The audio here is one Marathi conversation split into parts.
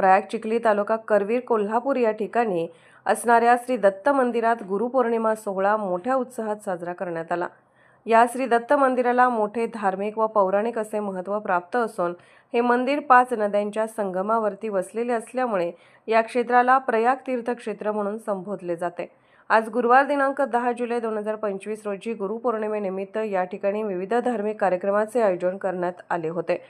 प्रयाग चिखली तालुका करवीर कोल्हापूर या ठिकाणी असणाऱ्या श्री दत्त मंदिरात गुरुपौर्णिमा सोहळा मोठ्या उत्साहात साजरा करण्यात आला. या श्री दत्त मंदिराला मोठे धार्मिक व पौराणिक असे महत्त्व प्राप्त असून हे मंदिर पाच नद्यांच्या संगमावरती वसलेले असल्यामुळे या क्षेत्राला प्रयाग तीर्थक्षेत्र म्हणून संबोधले जाते. आज गुरुवार दिनांक दहा जुलै दोन हजार पंचवीस रोजी गुरुपौर्णिमेनिमित्त या ठिकाणी विविध धार्मिक कार्यक्रमाचे आयोजन करण्यात आले होते.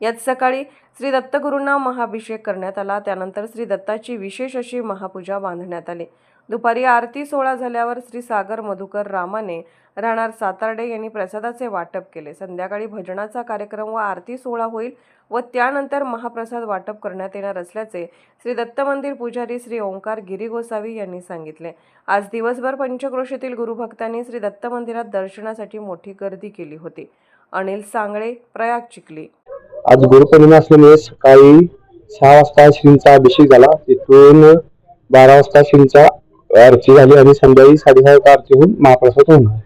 यात सकाळी श्री दत्तगुरूंना महाभिषेक करण्यात आला. त्यानंतर श्री दत्ताची विशेष अशी महापूजा बांधण्यात आली. दुपारी आरती सोहळा झाल्यावर श्री सागर मधुकर रामाने राहणार सातार्डे यांनी प्रसादाचे वाटप केले. संध्याकाळी भजनाचा कार्यक्रम व आरती सोहळा होईल व त्यानंतर महाप्रसाद वाटप करण्यात येणार असल्याचे श्री दत्त मंदिर पुजारी श्री ओंकार गिरी गोसावी यांनी सांगितले. आज दिवसभर पंचक्रोशीतील गुरुभक्तांनी श्री दत्त मंदिरात दर्शनासाठी मोठी गर्दी केली होती. अनिल सांगळे प्रयाग चिखली. आज गुरुपौर्णिमा असल्यामुळे सकाळी सहा वाजता श्रींचा अभिषेक झाला. तिथून बारा वाजता श्रींचा आरती झाली आणि संध्याकाळी साडेसहा वाजता आरती होऊन महाप्रसाद होणार